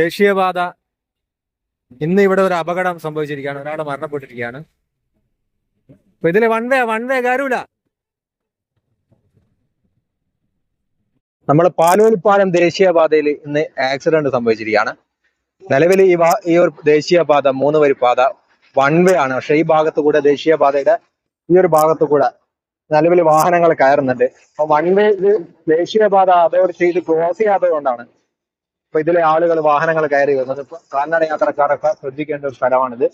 ദേശീയപാത ഇന്ന് ഇവിടെ ഒരു അപകടം സംഭവിച്ചിരിക്കുകയാണ്. ഒരാൾ മരണപ്പെട്ടിരിക്കുകയാണ്. അപ്പൊ ഇതിലെ വൺ വേ വൺ വേ കാര്യമില്ല നമ്മൾ പാലോലിപ്പാലം ദേശീയപാതയിൽ ഇന്ന് ആക്സിഡന്റ് സംഭവിച്ചിരിക്കുകയാണ്. നിലവിൽ ഈ ഈ ഒരു ദേശീയപാത മൂന്ന് വരി പാത വൺ വേ ആണ്. പക്ഷെ ഈ ഭാഗത്ത് കൂടെ ദേശീയപാതയുടെ ഈ ഒരു ഭാഗത്ത് കൂടെ നിലവിൽ വാഹനങ്ങൾ കയറുന്നുണ്ട്. അപ്പൊ വൺ വേ ഇത് ദേശീയപാത അതോടെ ചെയ്ത് ക്രോസ് ചെയ്യാത്തത് കൊണ്ടാണ് അപ്പൊ ഇതിലെ ആളുകൾ വാഹനങ്ങൾ കയറി വരുന്നത്. ഇപ്പൊ കാൽനട യാത്രക്കാരൊക്കെ ശ്രദ്ധിക്കേണ്ട ഒരു സ്ഥലമാണിത്.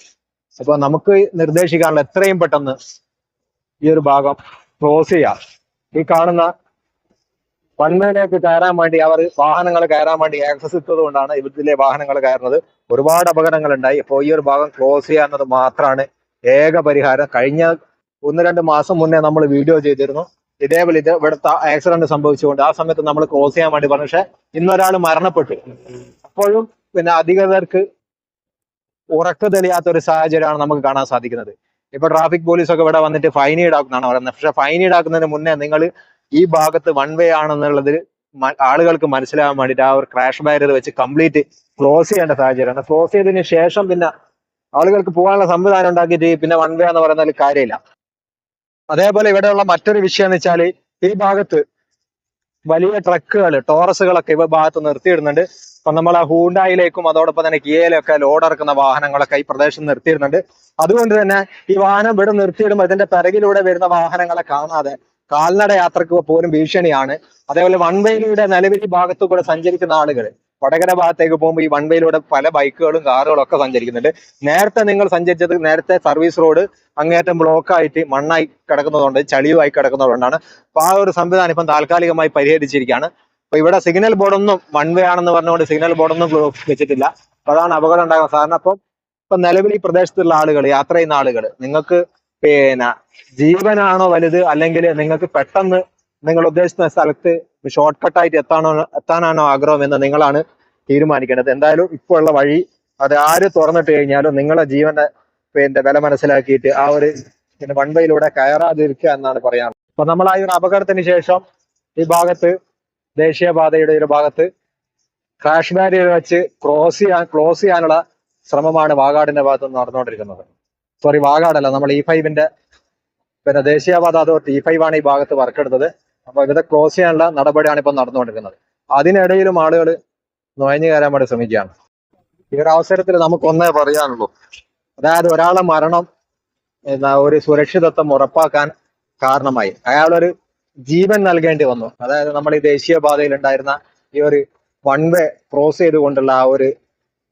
അപ്പൊ നമുക്ക് നിർദ്ദേശിക്കാനുള്ള എത്രയും പെട്ടെന്ന് ഈ ഒരു ഭാഗം ക്ലോസ് ചെയ്യാം. ഈ കാണുന്ന വൺവേയിലേക്ക് കയറാൻ വേണ്ടി അവർ വാഹനങ്ങൾ കയറാൻ വേണ്ടി ആക്സസ് ഇട്ടത് കൊണ്ടാണ് ഇതിലെ വാഹനങ്ങൾ കയറുന്നത്. ഒരുപാട് അപകടങ്ങൾ ഉണ്ടായി അപ്പോൾ ഈ ഒരു ഭാഗം ക്ലോസ് ചെയ്യാന്നത് മാത്രമാണ് ഏക പരിഹാരം. കഴിഞ്ഞ ഒന്ന് രണ്ട് മാസം മുന്നേ നമ്മൾ വീഡിയോ ചെയ്തിരുന്നു. ഇതേപോലെ ഇത് ഇവിടുത്തെ ആക്സിഡന്റ് സംഭവിച്ചുകൊണ്ട് ആ സമയത്ത് നമ്മൾ ക്രോസ് ചെയ്യാൻ വേണ്ടി പറഞ്ഞു. പക്ഷെ ഇന്നൊരാൾ മരണപ്പെട്ടു. അപ്പോഴും പിന്നെ അധികൃതർക്ക് ഉറക്ക തെളിയാത്ത ഒരു സാഹചര്യമാണ് നമുക്ക് കാണാൻ സാധിക്കുന്നത്. ഇപ്പൊ ട്രാഫിക് പോലീസ് ഒക്കെ ഇവിടെ വന്നിട്ട് ഫൈൻ ഈടാക്കുന്നതാണ് പറയുന്നത്. പക്ഷെ ഫൈൻ ഈടാക്കുന്നതിന് മുന്നേ നിങ്ങൾ ഈ ഭാഗത്ത് വൺ വേ ആണെന്നുള്ളത് ആളുകൾക്ക് മനസ്സിലാവാൻ വേണ്ടിയിട്ട് ആ ഒരു ക്രാഷ് ബാരിയർ വെച്ച് കംപ്ലീറ്റ് ക്ലോസ് ചെയ്യേണ്ട സാഹചര്യമാണ്. ക്ലോസ് ചെയ്തതിന് ശേഷം പിന്നെ ആളുകൾക്ക് പോകാനുള്ള സംവിധാനം ഉണ്ടാക്കിയിട്ട് പിന്നെ വൺ വേ എന്ന് പറയുന്നതിൽ കാര്യമില്ല. അതേപോലെ ഇവിടെയുള്ള മറ്റൊരു വിഷയം എന്ന് വെച്ചാൽ ഈ ഭാഗത്ത് വലിയ ട്രക്കുകൾ ടോറസുകളൊക്കെ ഇവ ഭാഗത്ത് നിർത്തിയിടുന്നുണ്ട്. അപ്പൊ നമ്മൾ ആ ഹൂണ്ടായിലേക്കും അതോടൊപ്പം തന്നെ കിയയിലൊക്കെ ലോഡ് ഇറക്കുന്ന വാഹനങ്ങളൊക്കെ ഈ പ്രദേശം നിർത്തിയിടുന്നുണ്ട്. അതുകൊണ്ട് തന്നെ ഈ വാഹനം ഇവിടെ നിർത്തിയിടുമ്പോൾ ഇതിന്റെ പിറകിലൂടെ വരുന്ന വാഹനങ്ങളെ കാണാതെ കാൽനട യാത്രയ്ക്ക് പോലും ഭീഷണിയാണ്. അതേപോലെ വൺ വേയിലൂടെ നിലവിൽ ഭാഗത്തു കൂടെ സഞ്ചരിക്കുന്ന ആളുകൾ. വടകര ഭാഗത്തേക്ക് പോകുമ്പോൾ ഈ വൺ വേയിലൂടെ പല ബൈക്കുകളും കാറുകളും ഒക്കെ സഞ്ചരിക്കുന്നുണ്ട്. നേരത്തെ നിങ്ങൾ സഞ്ചരിച്ചത് നേരത്തെ സർവീസ് റോഡ് അങ്ങേറ്റം ബ്ലോക്ക് ആയിട്ട് മണ്ണായി കിടക്കുന്നതുകൊണ്ട് ചളിയുമായി കിടക്കുന്നതുകൊണ്ടാണ്. അപ്പൊ ആ ഒരു സംവിധാനം ഇപ്പം താൽക്കാലികമായി പരിഹരിച്ചിരിക്കുകയാണ്. അപ്പൊ ഇവിടെ സിഗ്നൽ ബോർഡൊന്നും വൺ വേ ആണെന്ന് പറഞ്ഞുകൊണ്ട് സിഗ്നൽ ബോർഡൊന്നും വെച്ചിട്ടില്ല. അപ്പൊ അതാണ് അപകടം ഉണ്ടാകുന്നത്. സാറിന് അപ്പം ഇപ്പൊ നിലവിൽ ഈ പ്രദേശത്തുള്ള ആളുകൾ യാത്ര ചെയ്യുന്ന ആളുകൾ നിങ്ങൾക്ക് പിന്നെ ജീവനാണോ വലുത്? അല്ലെങ്കിൽ നിങ്ങൾക്ക് പെട്ടെന്ന് നിങ്ങൾ ഉദ്ദേശിക്കുന്ന സ്ഥലത്ത് ഷോർട്ട് കട്ടായിട്ട് എത്താണോ എത്താനാണോ ആഗ്രഹം എന്ന് നിങ്ങളാണ് തീരുമാനിക്കേണ്ടത്. എന്തായാലും ഇപ്പോൾ ഉള്ള വഴി അത് ആര് തുറന്നിട്ട് കഴിഞ്ഞാലും നിങ്ങളെ ജീവന്റെ പിന്നെ വില മനസ്സിലാക്കിയിട്ട് ആ ഒരു പിന്നെ വൺവയിലൂടെ കയറാതിരിക്കുക എന്നാണ് പറയാറ്. അപ്പൊ നമ്മൾ ആ ഒരു അപകടത്തിന് ശേഷം ഈ ഭാഗത്ത് ദേശീയപാതയുടെ ഒരു ഭാഗത്ത് ക്രാഷ് ബാരിയർ വെച്ച് ക്രോസ് ചെയ്യാൻ ക്ലോസ് ചെയ്യാനുള്ള ശ്രമമാണ് വാഗാടിന്റെ ഭാഗത്ത് നടന്നുകൊണ്ടിരിക്കുന്നത്. സോറി വാഗാടല്ല. നമ്മൾ ഇ ഫൈവിന്റെ പിന്നെ ദേശീയപാത അതോറിറ്റി ഇ ഫൈവ് ആണ് ഈ ഭാഗത്ത് വർക്ക് എടുത്തത്. അപ്പൊ ഇവിടെ ക്ലോസ് ചെയ്യാനുള്ള നടപടിയാണ് ഇപ്പൊ നടന്നുകൊണ്ടിരിക്കുന്നത്. അതിനിടയിലും ആളുകൾ നുഴഞ്ഞു കയറാൻ വേണ്ടി ശ്രമിക്കുകയാണ്. ഈ ഒരു അവസരത്തിൽ നമുക്ക് ഒന്നേ പറയാനുള്ളൂ. അതായത് ഒരാളെ മരണം ഒരു സുരക്ഷിതത്വം ഉറപ്പാക്കാൻ കാരണമായി. അയാളൊരു ജീവൻ നൽകേണ്ടി വന്നു. അതായത് നമ്മൾ ഈ ദേശീയപാതയിൽ ഉണ്ടായിരുന്ന ഈ ഒരു വൺ വേ ക്രോസ് ചെയ്തുകൊണ്ടുള്ള ആ ഒരു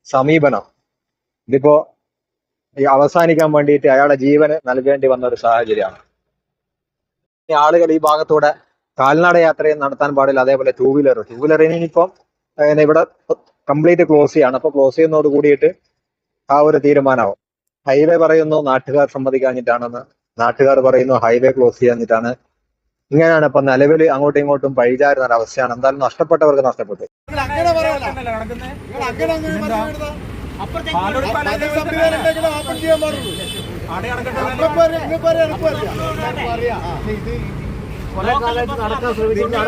സമീപനം. ഇതിപ്പോ അവസാനിക്കാൻ വേണ്ടിയിട്ട് അയാളുടെ ജീവന് നൽകേണ്ടി വന്ന ഒരു സാഹചര്യമാണ്. ആളുകൾ ഈ ഭാഗത്തൂടെ കാൽനട യാത്രയും നടത്താൻ പാടില്ല. അതേപോലെ ടൂ വീലർ ടൂ വീലറിന് ഇനിയിപ്പം ഇവിടെ കംപ്ലീറ്റ് ക്ലോസ് ചെയ്യാണ്. അപ്പൊ ക്ലോസ് ചെയ്യുന്നതോട് കൂടിയിട്ട് ആ ഒരു തീരുമാനമാവും. ഹൈവേ പറയുന്നു നാട്ടുകാർ സമ്മതിക്കാഞ്ഞിട്ടാണെന്ന്. നാട്ടുകാർ പറയുന്നു ഹൈവേ ക്ലോസ് ചെയ്യാഞ്ഞിട്ടാണ്. ഇങ്ങനെയാണ് ഇപ്പൊ നിലവിൽ അങ്ങോട്ടും ഇങ്ങോട്ടും പഴിചാരുന്ന ഒരു അവസ്ഥയാണ്. എന്തായാലും നഷ്ടപ്പെട്ടവർക്ക് നഷ്ടപ്പെട്ടു.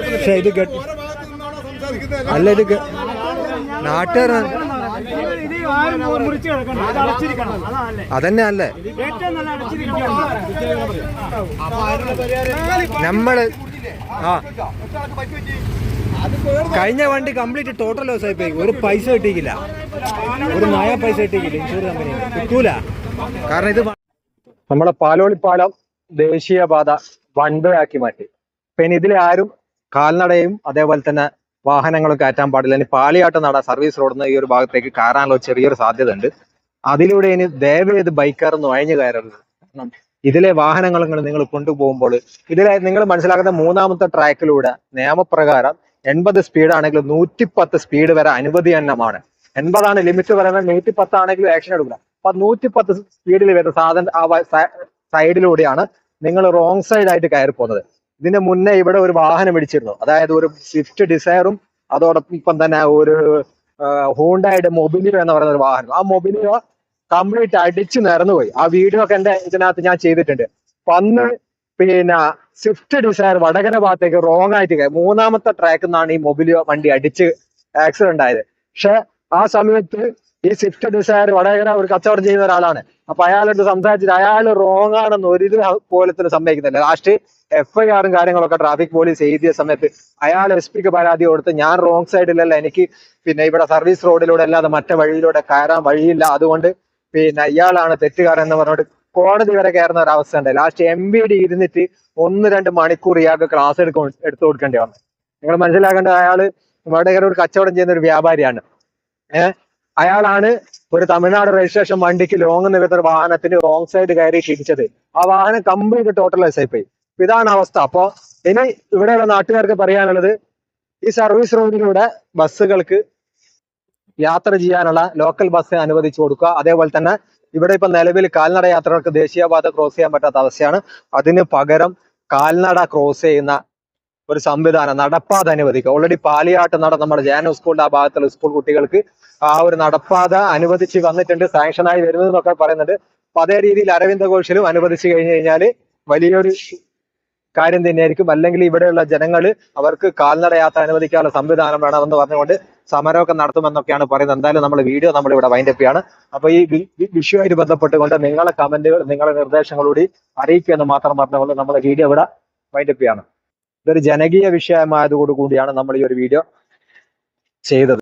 പക്ഷെ ഇത് അല്ല ഇത് നാട്ടുകാർ അതന്നെ അല്ലേ നമ്മൾ ആ. കഴിഞ്ഞ വണ്ടി കംപ്ലീറ്റ് ടോട്ടൽ ലോസ് ആയി പോയി ഒരു പൈസ കിട്ടിയില്ല ഒരു നയ പൈസ കിട്ടിയില്ല ഇൻഷുറൻസ് കമ്പനി കിട്ടൂല. കാരണം ഇത് നമ്മളെ പാലോളിപ്പാലം ദേശീയപാത വൺവേയാക്കി മാറ്റി. പിന്നെ ഇതിൽ ആരും കാൽനടയും അതേപോലെ തന്നെ വാഹനങ്ങളും കയറ്റാൻ പാടില്ല. ഇനി പാലിയാട്ടം നട സർവീസ് റോഡിൽ നിന്ന് ഈ ഒരു ഭാഗത്തേക്ക് കയറാനുള്ള ചെറിയൊരു സാധ്യത ഉണ്ട് അതിലൂടെ ഇനി ദയവേത് ബൈക്കാർ നുഴഞ്ഞു കയറരുത്. കാരണം ഇതിലെ വാഹനങ്ങൾ നിങ്ങൾ കൊണ്ടുപോകുമ്പോൾ ഇതിലെ നിങ്ങൾ മനസ്സിലാക്കുന്ന മൂന്നാമത്തെ ട്രാക്കിലൂടെ നിയമപ്രകാരം എൺപത് സ്പീഡ് ആണെങ്കിൽ നൂറ്റിപ്പത്ത് സ്പീഡ് വരെ അനുവദീയന്നമാണ് എൺപതാണ് ലിമിറ്റ് പറയുന്നത് നൂറ്റി പത്താണെങ്കിലും ആക്ഷൻ എടുക്കില്ല അപ്പൊ നൂറ്റിപ്പത്ത് സ്പീഡിൽ വരുന്ന സാധനം ആ സൈഡിലൂടെയാണ് നിങ്ങൾ റോങ് സൈഡ് ആയിട്ട് കയറി പോകുന്നത് ഇതിന്റെ മുന്നേ ഇവിടെ ഒരു വാഹനം ഇടിച്ചിരുന്നു. അതായത് ഒരു സ്വിഫ്റ്റ് ഡിസയറും അതോടൊപ്പം തന്നെ ഒരു ഹോണ്ടയുടെ മൊബിലിയോ എന്ന് പറയുന്ന ഒരു വാഹനം. ആ മൊബിലിയോ കംപ്ലീറ്റ് അടിച്ചു നിരന്നുപോയി. ആ വീഡിയോ ഒക്കെ എന്റെ ഇതിനകത്ത് ഞാൻ ചെയ്തിട്ടുണ്ട്. അപ്പൊ അന്ന് പിന്നെ സ്വിഫ്റ്റ് ഡിസയർ വടകര ഭാഗത്തേക്ക് റോങ് ആയിട്ട് മൂന്നാമത്തെ ട്രാക്കിൽ നിന്നാണ് ഈ മൊബിലിയോ വണ്ടി അടിച്ച് ആക്സിഡന്റ് ആയത്. പക്ഷെ ആ സമയത്ത് ഈ സ്വിഫ്റ്റ് ഡിസയർ വടകര ഒരു കച്ചവടം ചെയ്യുന്ന ഒരാളാണ്. അപ്പൊ അയാളോട് സംസാരിച്ചിട്ട് അയാൾ റോങ് ആണെന്ന് ഒരു പോലത്തിന് സമ്മതിക്കുന്നില്ല. ലാസ്റ്റ് എഫ്ഐആറും കാര്യങ്ങളൊക്കെ ട്രാഫിക് പോലീസ് എഴുതിയ സമയത്ത് അയാൾ എസ് പിക്ക് പരാതി കൊടുത്ത് ഞാൻ റോങ് സൈഡിലല്ല എനിക്ക് പിന്നെ ഇവിടെ സർവീസ് റോഡിലൂടെ അല്ലാതെ മറ്റേ വഴിയിലൂടെ കയറാൻ വഴിയില്ല. അതുകൊണ്ട് പിന്നെ ഇയാളാണ് തെറ്റുകാരൻ എന്ന് പറഞ്ഞുകൊണ്ട് കോടതി വരെ കയറുന്ന ഒരു അവസ്ഥ ഉണ്ട് ലാസ്റ്റ് എം ബി ഡി ഇരുന്നിട്ട് ഒന്ന് രണ്ട് മണിക്കൂർ ഇയാൾക്ക് ക്ലാസ് എടുക്ക എടുത്തു കൊടുക്കേണ്ടി വന്നു. നിങ്ങൾ മനസ്സിലാക്കേണ്ടത് അയാൾ വടകര ഒരു കച്ചവടം ചെയ്യുന്ന ഒരു വ്യാപാരിയാണ്. ഏഹ് അയാളാണ് ഒരു തമിഴ്നാട് രജിസ്ട്രേഷൻ വണ്ടിക്ക് ലോങ് നിൽക്കുന്ന ഒരു വാഹനത്തിന് റോങ് സൈഡ് കയറി തിരിച്ചത് ആ വാഹനം കംപ്ലീറ്റ് ടോട്ടൽ ആയി പോയി ഇതാണ് അവസ്ഥ. അപ്പോ ഇനി ഇവിടെയുള്ള നാട്ടുകാർക്ക് പറയാനുള്ളത് ഈ സർവീസ് റോഡിലൂടെ ബസ്സുകൾക്ക് യാത്ര ചെയ്യാനുള്ള ലോക്കൽ ബസ് അനുവദിച്ചു കൊടുക്കുക. അതേപോലെ തന്നെ ഇവിടെ ഇപ്പൊ നിലവിൽ കാൽനട യാത്രകൾക്ക് ദേശീയപാത ക്രോസ് ചെയ്യാൻ പറ്റാത്ത അവസ്ഥയാണ്. അതിന് പകരം കാൽനട ക്രോസ് ചെയ്യുന്ന ഒരു സംവിധാനം നടപ്പാത അനുവദിക്കുക. ഓൾറെഡി പാലിയാട്ട് നട നമ്മുടെ ജാനോ സ്കൂളിന്റെ ആ ഭാഗത്തുള്ള സ്കൂൾ കുട്ടികൾക്ക് ആ ഒരു നടപ്പാത അനുവദിച്ച് വന്നിട്ടുണ്ട്. സാങ്ഷനായി വരുന്നതെന്നൊക്കെ പറയുന്നുണ്ട്. അപ്പൊ അതേ രീതിയിൽ അരവിന്ദ ഘോഷിലും അനുവദിച്ചു കഴിഞ്ഞു കഴിഞ്ഞാൽ വലിയൊരു കാര്യം തന്നെയായിരിക്കും. അല്ലെങ്കിൽ ഇവിടെയുള്ള ജനങ്ങൾ അവർക്ക് കാൽനട യാത്ര അനുവദിക്കാനുള്ള സംവിധാനം വേണമെന്ന് പറഞ്ഞുകൊണ്ട് സമരമൊക്കെ നടത്തുമെന്നൊക്കെയാണ് പറയുന്നത്. എന്തായാലും നമ്മൾ വീഡിയോ നമ്മൾ ഇവിടെ വൈൻഡപ്പ് ചെയ്യാണ്. അപ്പൊ ഈ വിഷയവുമായിട്ട് ബന്ധപ്പെട്ടുകൊണ്ട് നിങ്ങളെ കമന്റുകൾ നിങ്ങളെ നിർദ്ദേശങ്ങളൂടി അറിയിക്കുക എന്ന് മാത്രം പറഞ്ഞുകൊണ്ട് നമ്മൾ വീഡിയോ ഇവിടെ വൈൻഡപ്പ് ചെയ്യാണ്. ഇതൊരു ജനകീയ വിഷയമായതോടുകൂടിയാണ് നമ്മൾ ഈ ഒരു വീഡിയോ ചെയ്തത്.